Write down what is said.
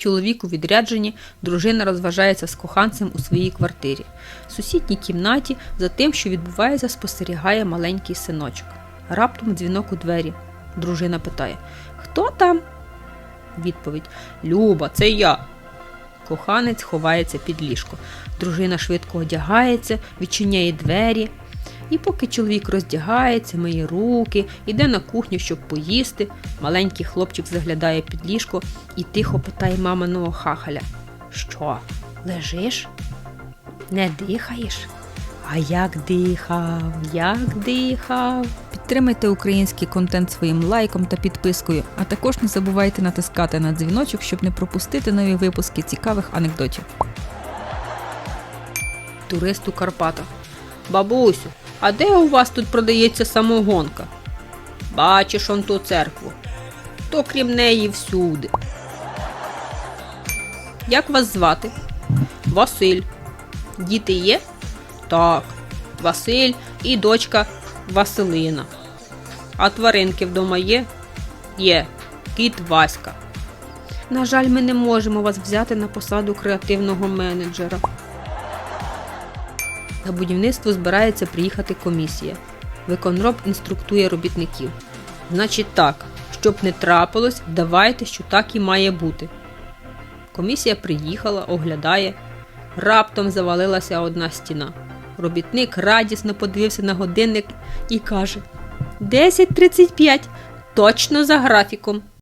Чоловік у відрядженні, дружина розважається з коханцем у своїй квартирі. В сусідній кімнаті за тим, що відбувається, спостерігає маленький синочок. Раптом дзвінок у двері. Дружина питає: Хто там? Відповідь: Люба, це я. Коханець ховається під ліжко. Дружина швидко одягається, відчиняє двері. І поки чоловік роздягається, миє руки, іде на кухню, щоб поїсти, маленький хлопчик заглядає під ліжко і тихо питає маминого хахаля: Що, лежиш? Не дихаєш? А як дихав, як дихав? Підтримайте український контент своїм лайком та підпискою, а також не забувайте натискати на дзвіночок, щоб не пропустити нові випуски цікавих анекдотів. Турист у Карпатах. Бабусю, а де у вас тут продається самогонка? Бачиш он ту церкву. То крім неї всюди. Як вас звати? Василь. Діти є? Так. Василь і дочка Василина. А тваринки вдома є? Є. Кіт Васька. На жаль, ми не можемо вас взяти на посаду креативного менеджера. На будівництво збирається приїхати комісія. Виконроб інструктує робітників. Значить так, щоб не трапилось, давайте, що так і має бути. Комісія приїхала, оглядає. Раптом завалилася одна стіна. Робітник радісно подивився на годинник і каже: 10.35, точно за графіком.